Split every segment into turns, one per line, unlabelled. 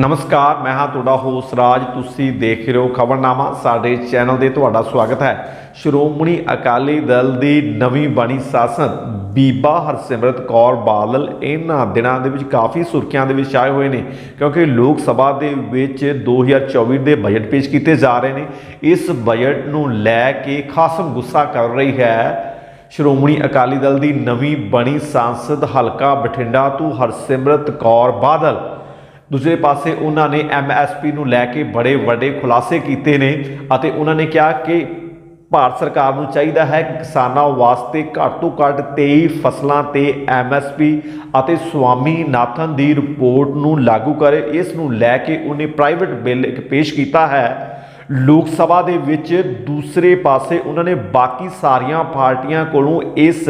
ਨਮਸਕਾਰ, ਮੈਂ ਹਾਂ ਤੁਹਾਡਾ ਹੋਸਟ ਰਾਜ। ਤੁਸੀਂ ਦੇਖ ਰਹੇ ਹੋ ਖਬਰਨਾਮਾ। ਸਾਡੇ ਚੈਨਲ ਦੇ ਤੁਹਾਡਾ ਸਵਾਗਤ ਹੈ। ਸ਼੍ਰੋਮਣੀ ਅਕਾਲੀ ਦਲ ਦੀ ਨਵੀਂ ਬਣੀ ਸਾਸਨ ਬੀਬਾ ਹਰਸਿਮਰਤ ਕੌਰ ਬਾਦਲ ਇਹਨਾਂ ਦਿਨਾਂ ਦੇ ਵਿੱਚ ਕਾਫੀ ਸੁਰਖੀਆਂ ਦੇ ਵਿੱਚ ਆਏ ਹੋਏ ਨੇ, ਕਿਉਂਕਿ ਲੋਕ ਸਭਾ ਦੇ ਵਿੱਚ 2024 ਦੇ ਬਜਟ ਪੇਸ਼ ਕੀਤੇ ਜਾ ਰਹੇ ਨੇ। ਇਸ ਬਜਟ ਨੂੰ ਲੈ ਕੇ ਖਾਸਮ ਗੁੱਸਾ ਕਰ ਰਹੀ ਹੈ ਸ਼੍ਰੋਮਣੀ ਅਕਾਲੀ ਦਲ ਦੀ ਨਵੀਂ ਬਣੀ ਸੰਸਦ ਹਲਕਾ ਬਠਿੰਡਾ ਤੋਂ ਹਰਸਿਮਰਤ ਕੌਰ ਬਾਦਲ। ਦੂਜੇ ਪਾਸੇ ਉਹਨਾਂ ਨੇ ਐਮਐਸਪੀ ਨੂੰ ਲੈ ਕੇ ਬੜੇ ਵੱਡੇ ਖੁਲਾਸੇ ਕੀਤੇ ਨੇ ਅਤੇ ਉਹਨਾਂ ਨੇ ਕਿਹਾ ਕਿ ਭਾਰਤ ਸਰਕਾਰ ਨੂੰ ਚਾਹੀਦਾ ਹੈ ਕਿ ਕਿਸਾਨਾਂ ਵਾਸਤੇ ਘੱਟ ਤੋਂ ਘੱਟ 23 ਫਸਲਾਂ ਤੇ ਐਮਐਸਪੀ ਅਤੇ ਸਵਾਮੀਨਾਥਨ ਦੀ ਰਿਪੋਰਟ ਨੂੰ ਲਾਗੂ ਕਰੇ। ਇਸ ਨੂੰ ਲੈ ਕੇ ਉਹਨੇ ਪ੍ਰਾਈਵੇਟ ਬਿੱਲ ਇੱਕ ਪੇਸ਼ ਕੀਤਾ ਹੈ। ਲੋਕ ਸਭਾ ਦੇ ਵਿੱਚ ਦੂਸਰੇ ਪਾਸੇ ਉਹਨਾਂ ਨੇ ਬਾਕੀ ਸਾਰੀਆਂ ਪਾਰਟੀਆਂ ਕੋਲੋਂ ਇਸ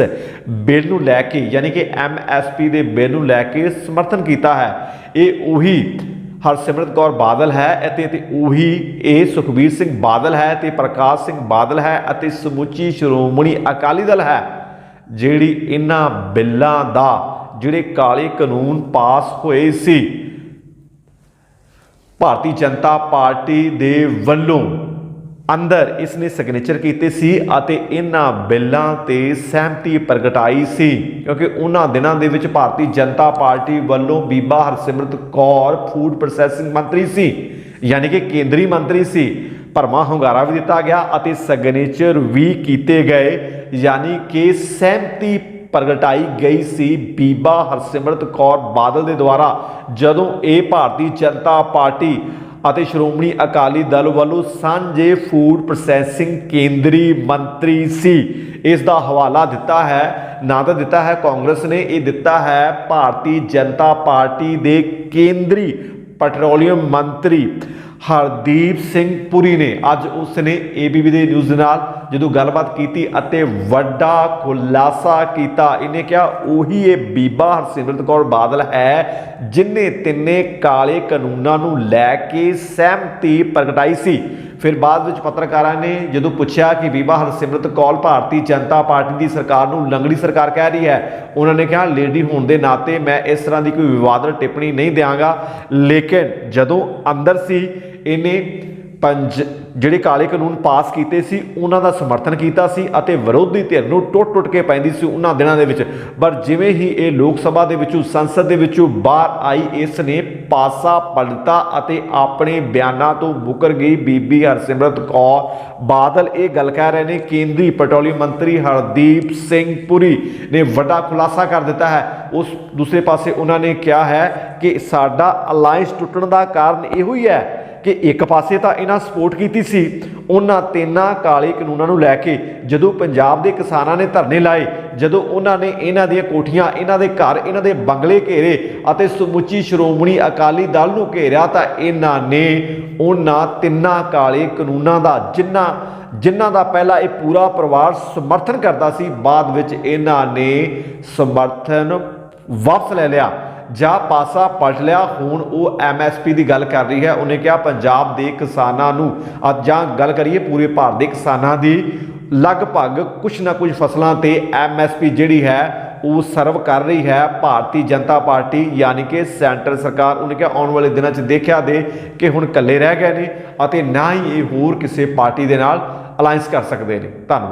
ਬਿੱਲ ਨੂੰ ਲੈ ਕੇ, ਯਾਨੀ ਕਿ ਐਮਐਸਪੀ ਦੇ ਬਿੱਲ ਨੂੰ ਲੈ ਕੇ ਸਮਰਥਨ ਕੀਤਾ ਹੈ। ਇਹ ਉਹੀ ਹਰਸਿਮਰਤ ਕੌਰ ਬਾਦਲ ਹੈ ਅਤੇ ਤੇ ਉਹੀ ਇਹ ਸੁਖਬੀਰ ਸਿੰਘ ਬਾਦਲ ਹੈ ਤੇ ਪ੍ਰਕਾਸ਼ ਸਿੰਘ ਬਾਦਲ ਹੈ ਅਤੇ ਸਮੁੱਚੀ ਸ਼੍ਰੋਮਣੀ ਅਕਾਲੀ ਦਲ ਹੈ, ਜਿਹੜੀ ਇਹਨਾਂ ਬਿੱਲਾਂ ਦਾ, ਜਿਹੜੇ ਕਾਲੇ ਕਾਨੂੰਨ ਪਾਸ ਹੋਏ ਸੀ। ਭਾਰਤੀ ਜਨਤਾ ਪਾਰਟੀ ਦੇ ਵੱਲੋਂ ਅੰਦਰ ਇਸ ਨੇ ਸਿਗਨੇਚਰ ਕੀਤੇ ਸੀ ਅਤੇ ਇਹਨਾਂ ਬਿੱਲਾਂ ਤੇ ਸਹਿਮਤੀ ਪ੍ਰਗਟਾਈ ਸੀ। ਕਿਉਂਕਿ ਉਹਨਾਂ ਦਿਨਾਂ ਦੇ ਵਿੱਚ ਭਾਰਤੀ ਜਨਤਾ ਪਾਰਟੀ ਵੱਲੋਂ ਬੀਬਾ ਹਰਸਿਮਰਤ ਕੌਰ ਫੂਡ ਪ੍ਰੋਸੈਸਿੰਗ ਮੰਤਰੀ ਸੀ, ਯਾਨੀ ਕਿ ਕੇਂਦਰੀ ਮੰਤਰੀ ਸੀ। ਭਰਮਾ ਹੁੰਗਾਰਾ ਵੀ ਦਿੱਤਾ ਗਿਆ ਅਤੇ ਸਿਗਨੇਚਰ ਵੀ ਕੀਤੇ ਗਏ, ਯਾਨੀ ਕਿ ਸਹਿਮਤੀ ਪ੍ਰਗਟਾਈ ਗਈ ਸੀ ਬੀਬਾ ਹਰਸਿਮਰਤ ਕੌਰ ਬਾਦਲ ਦੇ ਦੁਆਰਾ, ਜਦੋਂ ਇਹ ਭਾਰਤੀ ਜਨਤਾ ਪਾਰਟੀ ਅਤੇ ਸ਼੍ਰੋਮਣੀ ਅਕਾਲੀ ਦਲ ਵੱਲੋਂ ਸਾਂਝੇ ਫੂਡ ਪ੍ਰੋਸੈਸਿੰਗ ਕੇਂਦਰੀ ਮੰਤਰੀ ਸੀ। ਇਸ ਦਾ ਹਵਾਲਾ ਦਿੱਤਾ ਹੈ, ਨਾ ਤਾਂ ਦਿੱਤਾ ਹੈ ਕਾਂਗਰਸ ਨੇ, ਇਹ ਦਿੱਤਾ ਹੈ ਭਾਰਤੀ ਜਨਤਾ ਪਾਰਟੀ ਦੇ ਕੇਂਦਰੀ ਪੈਟਰੋਲੀਅਮ ਮੰਤਰੀ ਹਰਦੀਪ ਸਿੰਘ ਪੁਰੀ ਨੇ ਅੱਜ ਉਸ ਨੇ ਏਬੀਪੀ ਦੇ ਨਿਊਜ਼ ਨਾਲ ਜਦੋਂ ਗੱਲਬਾਤ ਕੀਤੀ ਅਤੇ ਵੱਡਾ ਖੁਲਾਸਾ ਕੀਤਾ। ਇਹਨੇ ਕਿਹਾ, ਉਹੀ ਇਹ ਬੀਬਾ ਹਰਸਿਮਰਤ ਕੌਰ ਬਾਦਲ ਹੈ ਜਿਨੇ ਤਿੰਨੇ ਕਾਲੇ ਕਾਨੂੰਨਾਂ ਨੂੰ ਲੈ ਕੇ ਸਹਿਮਤੀ ਪ੍ਰਗਟਾਈ ਸੀ। ਫਿਰ ਬਾਅਦ ਵਿੱਚ ਪੱਤਰਕਾਰਾਂ ਨੇ ਜਦੋਂ ਪੁੱਛਿਆ ਕਿ ਬੀਬਾ ਹਰਸਿਮਰਤ ਕੌਰ ਭਾਰਤੀ ਜਨਤਾ ਪਾਰਟੀ ਦੀ ਸਰਕਾਰ ਨੂੰ ਲੰਗੜੀ ਸਰਕਾਰ ਕਹਿ ਰਹੀ ਹੈ, ਉਹਨਾਂ ਨੇ ਕਿਹਾ, ਲੇਡੀ ਹੋਣ ਦੇ ਨਾਤੇ ਮੈਂ ਇਸ ਤਰ੍ਹਾਂ ਦੀ ਕੋਈ ਵਿਵਾਦਤ ਟਿੱਪਣੀ ਨਹੀਂ ਦਿਆਂਗਾ। ਲੇਕਿਨ ਜਦੋਂ ਅੰਦਰ ਸੀ, ਇਹਨੇ ਪੰਜ ਜਿਹੜੇ ਕਾਲੇ ਕਾਨੂੰਨ ਪਾਸ ਕੀਤੇ ਸੀ, ਉਹਨਾਂ ਦਾ ਸਮਰਥਨ ਕੀਤਾ ਸੀ ਅਤੇ ਵਿਰੋਧੀ ਧਿਰ ਨੂੰ ਟੁੱਟ-ਟੁੱਟ ਕੇ ਪੈਂਦੀ ਸੀ ਉਹਨਾਂ ਦਿਨਾਂ ਦੇ ਵਿੱਚ। ਪਰ ਜਿਵੇਂ ਹੀ ਇਹ ਲੋਕ ਸਭਾ ਦੇ ਵਿੱਚੋਂ, ਸੰਸਦ ਦੇ ਵਿੱਚੋਂ ਬਾਹਰ ਆਈ, ਇਸ ਨੇ ਪਾਸਾ ਪਲਟਾ ਅਤੇ ਆਪਣੇ ਬਿਆਨਾਂ ਤੋਂ ਮੁਕਰ ਗਈ। ਬੀਬੀ ਹਰਸਿਮਰਤ ਕੌਰ ਬਾਦਲ ਇਹ ਗੱਲ ਕਹਿ ਰਹੇ ਨੇ, ਕੇਂਦਰੀ ਪੈਟਰੋਲੀਅਮ ਮੰਤਰੀ ਹਰਦੀਪ ਸਿੰਘ ਪੁਰੀ ਨੇ ਵੱਡਾ ਖੁਲਾਸਾ ਕਰ ਦਿੱਤਾ ਹੈ। ਉਸ ਦੂਸਰੇ ਪਾਸੇ ਉਹਨਾਂ ਨੇ ਕਿਹਾ ਹੈ ਕਿ ਸਾਡਾ ਅਲਾਈਅੰਸ ਟੁੱਟਣ ਦਾ ਕਾਰਨ ਇਹੋ ਹੀ ਹੈ ਕਿ ਇੱਕ ਪਾਸੇ ਤਾਂ ਇਹਨਾਂ ਸਪੋਰਟ ਕੀਤੀ ਸੀ, ਉਹਨਾਂ ਤਿੰਨਾਂ ਕਾਲੇ ਕਾਨੂੰਨਾਂ ਨੂੰ ਲੈ ਕੇ ਜਦੋਂ ਪੰਜਾਬ ਦੇ ਕਿਸਾਨਾਂ ਨੇ ਧਰਨੇ ਲਾਏ, ਜਦੋਂ ਉਹਨਾਂ ਨੇ ਇਹਨਾਂ ਦੀਆਂ ਕੋਠੀਆਂ, ਇਹਨਾਂ ਦੇ ਘਰ, ਇਹਨਾਂ ਦੇ ਬੰਗਲੇ ਘੇਰੇ ਅਤੇ ਸਮੁੱਚੀ ਸ਼੍ਰੋਮਣੀ ਅਕਾਲੀ ਦਲ ਨੂੰ ਘੇਰਿਆ ਤਾਂ ਇਹਨਾਂ ਨੇ ਉਹਨਾਂ ਤਿੰਨਾਂ ਕਾਲੇ ਕਾਨੂੰਨਾਂ ਦਾ ਜਿਨ੍ਹਾਂ ਜਿਨ੍ਹਾਂ ਦਾ ਪਹਿਲਾਂ ਇਹ ਪੂਰਾ ਪਰਿਵਾਰ ਸਮਰਥਨ ਕਰਦਾ ਸੀ, ਬਾਅਦ ਵਿੱਚ ਇਹਨਾਂ ਨੇ ਸਮਰਥਨ ਵਾਪਸ ਲੈ ਲਿਆ। ਜਾਂ ਪਾਸਾ ਪਲਟ ਲਿਆ, ਹੁਣ ਉਹ ਐਮਐਸਪੀ ਦੀ ਗੱਲ ਕਰ ਰਹੀ ਹੈ। ਉਹਨੇ ਕਿਹਾ, ਪੰਜਾਬ ਦੇ ਕਿਸਾਨਾਂ ਨੂੰ ਜਾਂ ਗੱਲ ਕਰੀਏ ਪੂਰੇ ਭਾਰਤ ਦੇ ਕਿਸਾਨਾਂ ਦੀ, ਲਗਭਗ ਕੁਝ ਨਾ ਕੁਝ ਫਸਲਾਂ ਤੇ ਐਮਐਸਪੀ ਜਿਹੜੀ ਹੈ, ਉਹ ਸਰਵ ਕਰ ਰਹੀ ਹੈ। ਭਾਰਤੀ ਜਨਤਾ ਪਾਰਟੀ ਯਾਨੀ ਕਿ ਸੈਂਟਰ ਸਰਕਾਰ, ਉਹਨੇ ਕਿਹਾ, ਆਉਣ ਵਾਲੇ ਦਿਨਾਂ 'ਚ ਦੇਖਿਆ ਦੇ ਕਿ ਹੁਣ ਇਕੱਲੇ ਰਹਿ ਗਏ ਨੇ ਅਤੇ ਨਾ ਹੀ ਇਹ ਹੋਰ ਕਿਸੇ ਪਾਰਟੀ ਦੇ ਨਾਲ ਅਲਾਈਅੰਸ ਕਰ ਸਕਦੇ ਨੇ। ਧੰਨਵਾਦ।